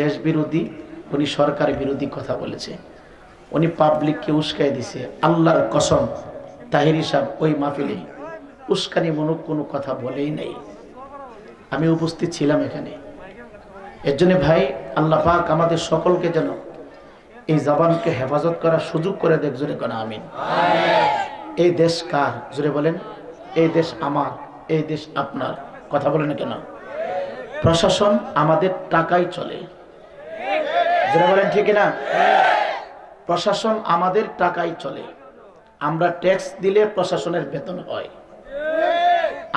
দেশ বিরোধী উনি সরকার বিরোধী কথা বলেছে। উনি পাবলিককে উস্কাই দিছে আল্লাহর কসম তাহির সাহেব ওই মাহফিলে। উস্কানি মনুক কোনো কথা বলেই নাই। আমি উপস্থিত ছিলাম এখানে। এর জন্য ভাই আল্লাহ পাক আমাদের সকলকে যেন এই জবানকে হেফাজত করার সুযোগ করে দেখ জোরে কেন আমিন। এই দেশ কার? জোরে বলেন এই দেশ আমার এই দেশ আপনার। কথা বলেন কেন? প্রশাসন আমাদের টাকায় চলে। যেটা বলেন ঠিক না প্রশাসন আমাদের টাকায় চলে। আমরা ট্যাক্স দিলে প্রশাসনের বেতন হয়।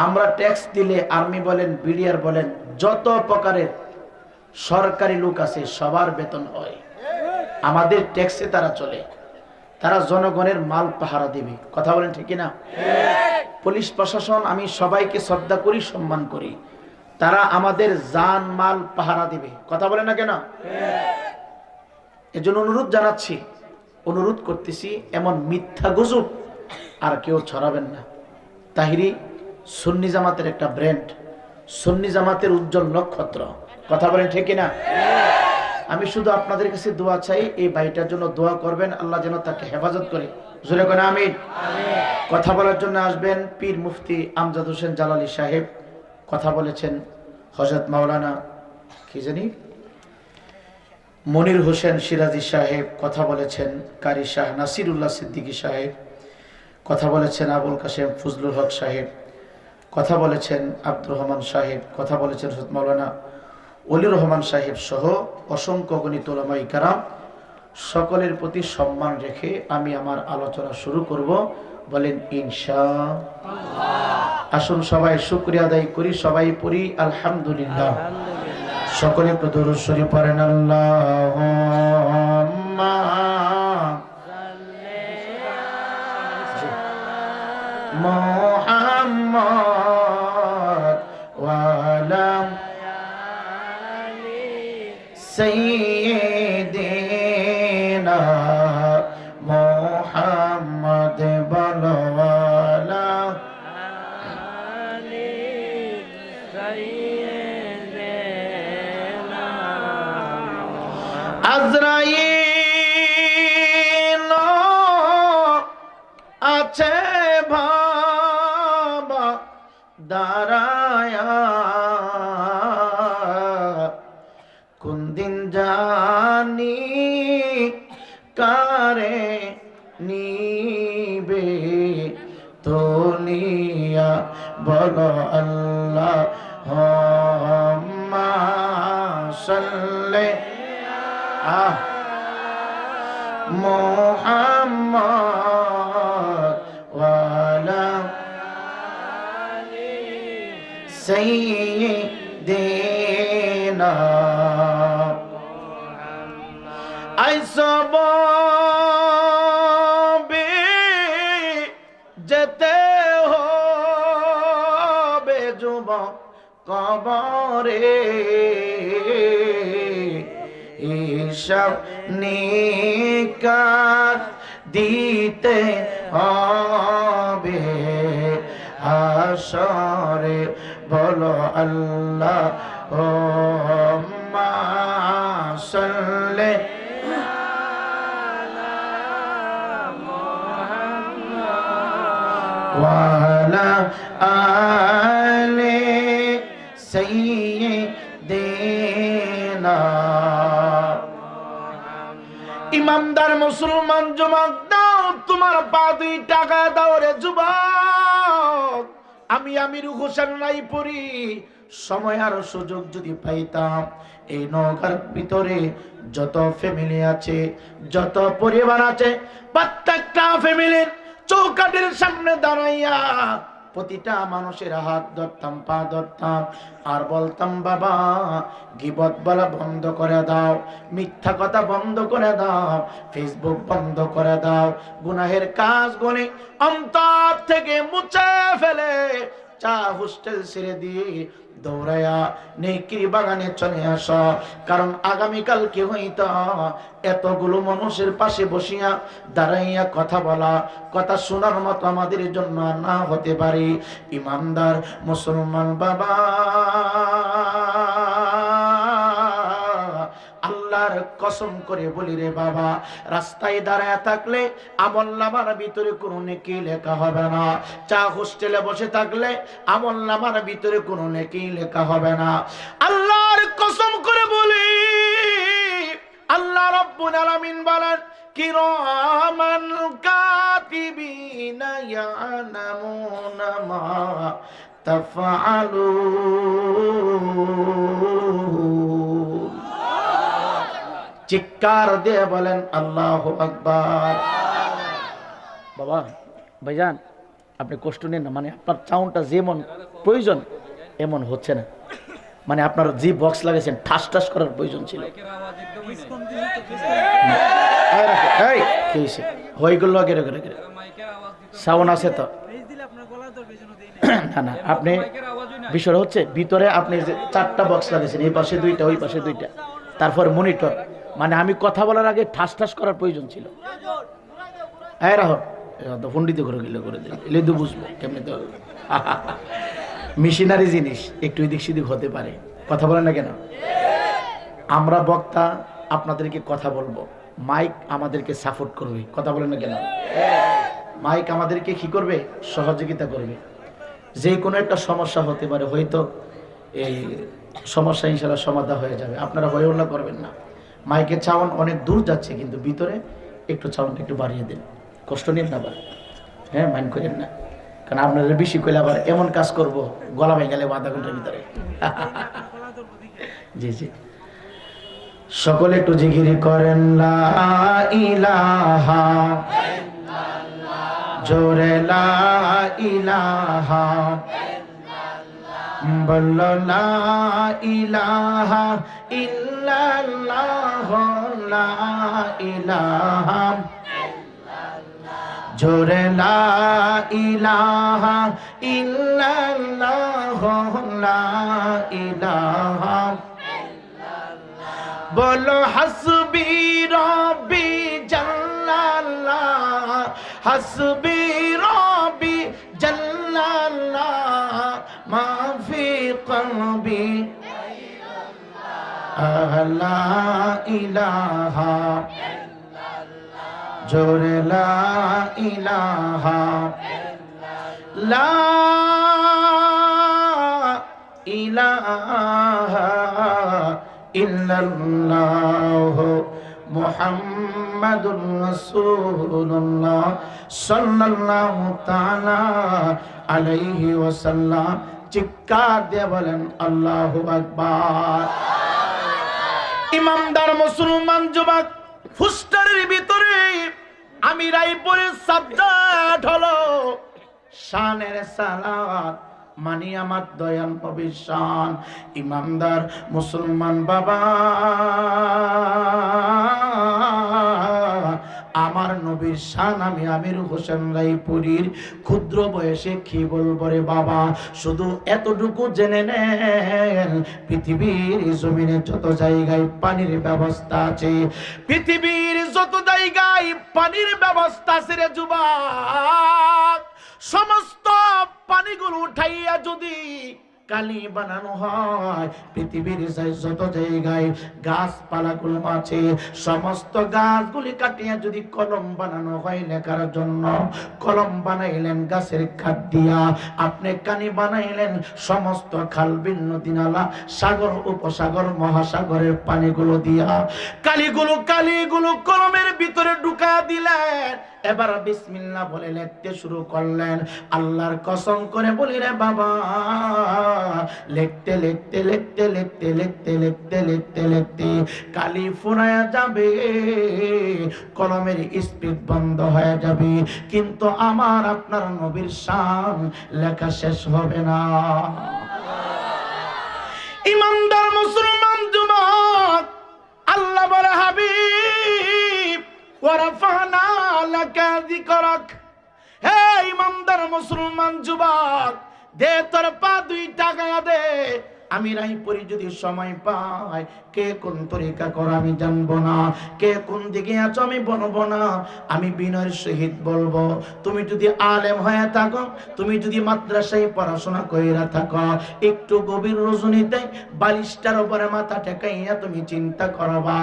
আমরা ট্যাক্স দিলে আর্মি বলেন, বিডিআর বলেন, যত প্রকারের সরকারি লোক আছে সবার বেতন হয়। আমাদের ট্যাক্সে তারা চলে। তারা জনগণের মাল পাহারা দিবে। কথা বলেন ঠিক না পুলিশ প্রশাসন, আমি সবাইকে শ্রদ্ধা করি, সম্মান করি। তারা আমাদের জান, মাল, পাহারা দিবে। কথা বলে না কেন? এজন্য অনুরোধ জানাচ্ছি, অনুরোধ করতেছি, এমন মিথ্যা গুজব আর কেউ ছড়াবেন না। তাহিরি, সুন্নি জামাতের একটা ব্র্যান্ড। সুন্নি জামাতের উজ্জ্বল নক্ষত্র। কথা বলেন ঠিক না আমি শুধু আপনাদের কাছে দোয়া চাই, এই বাড়িটার জন্য দোয়া করবেন, আল্লাহ যেন তাকে হেফাজত করে। জোরে করে আমিন। কথা বলার জন্য আসবেন পীর মুফতি আমজাদ হোসেন জালালি সাহেব। কথা বলেছেন হজরত মাওলানা, কি জানি? মনির হোসেন সিরাজি সাহেব কথা বলেছেন, কারি শাহ নাসিরুল্লাহ সিদ্দিকী সাহেব কথা বলেছেন, আবুল কাশেম ফজলুল হক সাহেব কথা বলেছেন, আব্দুর রহমান সাহেব কথা বলেছেন, হজরত মাওলানা অলির রহমান সাহেব সহ অসংখ্য গণিত ওলামাই কারাম সকলের প্রতি সম্মান রেখে আমি আমার আলোচনা শুরু করব। বলেন, ইনশা আসুন সবাই শুক্রিয়া আদায় করি সবাই পড়ি আলহামদুলিল্লাহ। সকলে প্রদর্শনী পড়েন আল্লাহ মোহাম্মদ ওয়ালাম সৈয়দিনা সাল্লে। মোহাম্মদ ওয়ালা সাইয়্যিদিনা। আইসব যেতে হবে যুব কবরে ঈশব নিকাত দিতে হবে। আসরে বলো আল্লাহ ও সাল্লে ওয়ালা আলী سيدنا ইমামদার মুসলমান জমাক দাও তোমার পা দুই টাকা দাও রে যুবক আমি আমির হোসেন নাই পড়ি সময় আর সুযোগ যদি পাইতাম এই নৌকার ভিতরে যত ফ্যামিলি আছে যত পরিবার আছে প্রত্যেকটা ফ্যামিলির চৌকাটের সামনে দাঁড়াইয়া প্রতিটা মানুষের হাত ধরতাম, পা ধরতাম। আর বলতাম, বাবা গিবত বলা বন্ধ করে দাও, মিথ্যা কথা বন্ধ করে দাও, ফেসবুক বন্ধ করে দাও, গুনাহের কাজ কাজগুলি অন্তর থেকে মুছে ফেলে, চা হোস্টেল ছেড়ে দিয়ে দৌড়াইয়া নেকির বাগানে চলে আস। কারণ আগামীকাল কি হইত? এতগুলো মানুষের পাশে বসিয়া দাঁড়াইয়া কথা বলা, কথা শোনার মতো আমাদের জন্য না হতে পারে। ইমানদার মুসলমান বাবা। আল্লাহর কসম করে বলি রে বাবা, রাস্তায় দাঁড়ায় থাকলে আমল নামার ভিতরে কোনো নেকি লেখা হবে না। চা হোস্টেলে বসে থাকলে আমল নামার ভিতরে কোনো নেকি লেখা হবে না। আল্লাহর কসম করে বলি, আল্লাহ রব্বুল আলামিন বলেন, কিরামান কাতিবিনা ইয়ালামুনা মা তাফআলুন। চিৎকার দিয়ে বলেন আল্লাহু আকবার। বাবা ভাইজান আপনি কষ্ট নেন না মানে আপনার চাউনটা যেমন প্রয়োজন এমন হচ্ছে না। মানে আপনার যে বক্স লাগাইছেন ঠাস ঠাস করার প্রয়োজন ছিল। এই রাখো, এই, কি হয়ে গেল গেরে গেরে গেরে সাউন্ড আছে তো। না না আপনি বিষয়টা হচ্ছে ভিতরে আপনি যে চারটা বক্স লাগিয়েছেন এই পাশে দুইটা ওই পাশে দুইটা তারপর মনিটর মানে আমি কথা বলার আগে ঠাস ঠাস করার প্রয়োজন ছিল। হ্যাঁ রাহ ফন্ডিতে করে গেলে করে দিন এলে তো বুঝব কেমনি তো। মেশিনারি জিনিস, একটু এদিক সেদিক হতে পারে। কথা বলেন না কেন? আমরা বক্তা, আপনাদেরকে কথা বলব। মাইক আমাদেরকে সাপোর্ট করবে। কথা বলেন না কেন? মাইক আমাদেরকে কি করবে? সহযোগিতা করবে। যে কোনো একটা সমস্যা হতে পারে। হয়তো এই সমস্যা ইনশাল্লাহ সমাধান হয়ে যাবে। আপনারা হয়ে করবেন না। মাইকের চাওয়ান অনেক দূর যাচ্ছে, কিন্তু ভিতরে একটু চাওয়ানটা একটু বাড়িয়ে দিন। কষ্ট নিন না আবার। হ্যাঁ মাইন্ড করেন না। কারণ আপনাদের বেশি কইলে আবার এমন কাজ করব, গলা ভেঙে গেলে আধা ঘণ্টার ভিতরে? জি জি। সকলে একটু জিগিরি করেন, লা ইলাহা জোরে, লা ইলাহা বলল, লা ইলাহা ইল্লাল্লাহ। লা ইলাহা জোরে লা ইলাহা ইল্লাল্লাহ লা ইলাহা বলো হাসবি রবি জাল্লাল্লাহ হাসবি রবি লা ইলাহা। জোরে লা ইলাহা। লা ইলাহা ইল্লাল্লাহ মুহাম্মাদুর রাসূলুল্লাহ সাল্লাল্লাহু তাআলা আলাইহি ওয়াসাল্লাম। চিৎকার দিয়ে বলেন, আল্লাহু আকবার। ইমামদার মুসলমান যুবক, ফুস্টারের ভিতরে আমি রায়পুরে সাবজাট হলো। শানের সালাত মানি আমার দয়াল নবীর শান। ইমামদার মুসলমান বাবা। আমার নবীর শান আমি আমির হোসেন রায়পুরীর ক্ষুদ্র বয়সে কি বলব রে বাবা? শুধু এতটুকু জেনে নেন, পৃথিবীর জমিনে যত জায়গায় পানির ব্যবস্থা আছে, পৃথিবীর যত জায়গায় পানির ব্যবস্থা আছে রে যুবক, সমস্ত পানিগুলো উঠাইয়া যদি কালি বানানো হয়। পৃথিবীর যত জায়গায় গাছপালাগুলো আছে, সমস্ত গাছগুলি কাটিয়া যদি কলম বানানো হয় লেখার জন্য, কলম বানাইলেন গাছের কাঠ দিয়া আপনি কানি বানাইলেন সমস্ত খাল, বিল, নদী, নালা, সাগর, উপসাগর, মহাসাগরের পানিগুলো দিয়া। কালিগুলো কালিগুলো কলমের ভিতরে ঢুকা দিলেন। এবার বিসমিল্লাহ বলে লিখতে শুরু করলেন। আল্লাহর কসম করে বলি রে বাবা, লিখতে লিখতে লিখতে লিখতে লিখতে লিখতে লিখতে লিখতে কালি ফুরায়া যাবে, কলমের স্পিড বন্ধ হয়ে যাবে। কিন্তু আমার, আপনার নবীর শান লেখা শেষ হবে না। ইমানদার মুসলমান যুবক, আল্লাহ বলে হাবিব ওয়ারাফানা মুসলমান যুবক দে তোর পা দুই টাকা দে। আমি রায়পুরি যদি সময় পাই, কে কোন তরিকা কর আমি জানব না? কে কোন দিকে আছো আমি বলব না? আমি বিনয়ের সহিত বলব, তুমি যদি আলেম হয়ে থাকো, তুমি যদি মাদ্রাসায় পড়াশোনা কইরা থাকো, একটু গভীর রজনীতে বালিশটার উপরে মাথা ঠেকাইয়া তুমি চিন্তা করবা,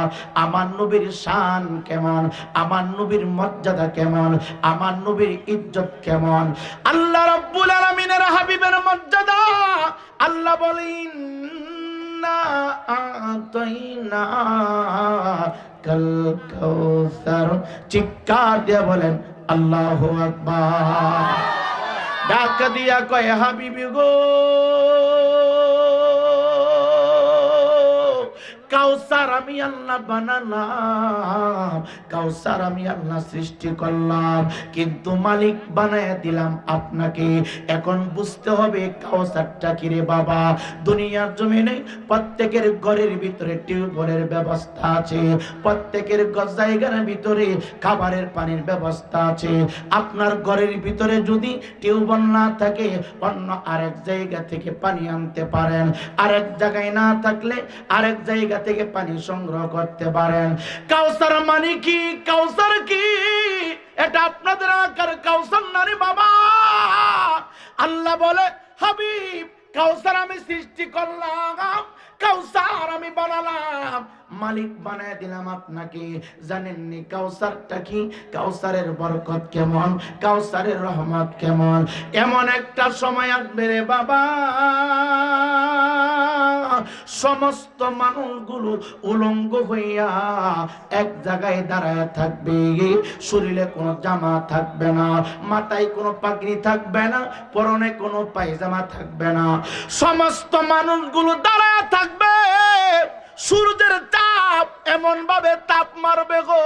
আমার নবীর শান কেমন? আমার নবীর মর্যাদা কেমন? আমার নবীর ইজ্জত কেমন? আল্লাহ রাব্বুল আলামিনের হাবিবের মর্যাদা আল্লাহ বলেন না আতাইনা কাল কাউসার। চিৎকার দিয়ে বলেন, আল্লাহু আকবার। ডাক দিয়া কয়, হাবিবি গো কাউসার আমি আল্লাহ বানালাম, কাউসার আমি আল্লাহ সৃষ্টি করলাম, কিন্তু মালিক বানায় দিলাম আপনাকে। এখন বুঝতে হবে কাউসারটা কি রে বাবা? দুনিয়ার জমিনে প্রত্যেকের ঘরের ভিতরে টিউবওয়েলের ব্যবস্থা আছে, প্রত্যেকের জায়গার ভিতরে খাবারের পানির ব্যবস্থা আছে। আপনার ঘরের ভিতরে যদি টিউবওয়েল না থাকে, অন্য আরেক জায়গা থেকে পানি আনতে পারেন। আরেক জায়গায় না থাকলে আরেক জায়গা থেকে পানি সংগ্রহ করতে পারেন। কাউসার মানে কি? কাউসার কি? এটা আপনাদের আকার। কাউসার নারী বাবা। আল্লাহ বলে, হাবিব, কাউসার আমি সৃষ্টি করলাম, কাউসার আমি বানালাম। মালিক বানায় দিলাম আপনাকে। জানেননি কাউসারটা কি? কাউসারের বরকত কেমন? কাউসারের রহমত কেমন? এমন একটা সময় আসবে রে বাবা। সমস্ত মানুষগুলো উলঙ্গ হইয়া এক জায়গায় দাঁড়ায় থাকবে। শরীরে কোনো জামা থাকবে না, মাথায় কোনো পাগড়ি থাকবে না, পরনে কোনো পায়জামা থাকবে না। সমস্ত মানুষগুলো দাঁড়ায় থাকবে। সূর্যের তাপ এমন ভাবে তাপ মারবে গো।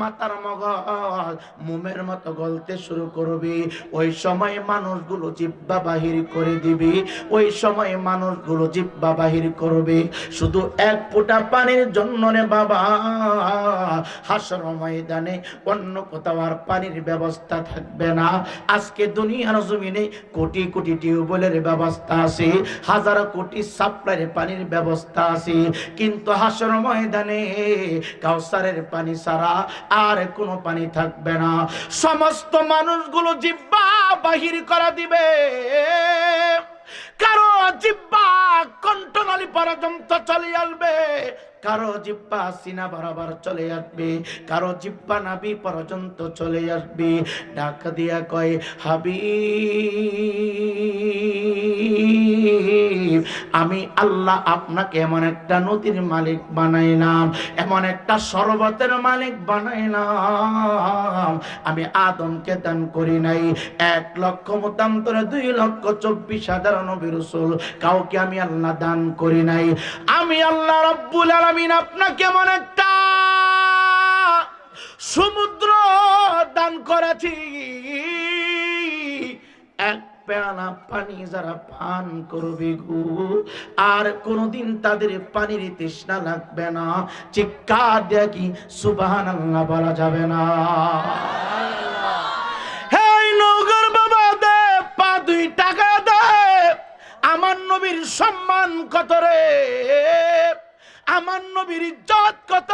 মাথার মগজ মোমের মতো গলতে শুরু করবে। ওই সময় মানুষগুলো জিব্বা বাহির করে দিবে। ওই সময় মানুষগুলো জিব্বা বাহির করবে। শুধু এক ফোঁটা পানির জন্য রে বাবা। হাসর ময়দানে অন্য কোথাও আর পানির ব্যবস্থা থাকবে না। আজকে দুনিয়ার জমিনে কোটি কোটি টিউবওয়েলের ব্যবস্থা আছে। হাজার কোটি সাপ্লাইয়ের পানির ব্যবস্থা আছে। কিন্তু হাসর ময়দানে কাউসারের পানি ছাড়া আর কোনো পানি থাকবে না। সমস্ত মানুষগুলো জিব্বা বাহির করা দিবে। কারও জিব্বা কণ্ঠনালী পর্যন্ত চলে আসবে। কারও জিব্বা সিনা বরাবর চলে আসবে, কারও জিব্বা নাবি পর্যন্ত চলে আসবে। ডাক দিয়া কয় হাবি আমি আল্লাহ আপনাকে এমন একটা নদীর মালিক বানাইলাম, এমন একটা শরবতের মালিক বানাইলাম। আমি আদমকে দান করি নাই, এক লক্ষ মতান্তরে দুই লক্ষ চব্বিশ হাজার নবী রসুল, কাউকে আমি আল্লাহ দান করি নাই। আমি আল্লাহ রব্বুল আলামিন আপনাকে এমন একটা সমুদ্র দান করেছি। এক পেয়ালা পানি যারা পান করবে গো, আর কোনোদিন তাদের পানির তৃষ্ণা লাগবে না। চিৎকার দেয়া কি সুবাহান বলা যাবে না। আমার নবীর সম্মান কত রে? আমার নবীর ইজ্জত কত?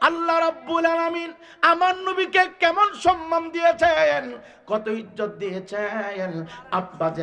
আল্লাহ রাব্বুল আলামিন আমার নবীকে কেমন সম্মান দিয়েছেন? কত ইজ্জত দিয়েছেন? আব্বা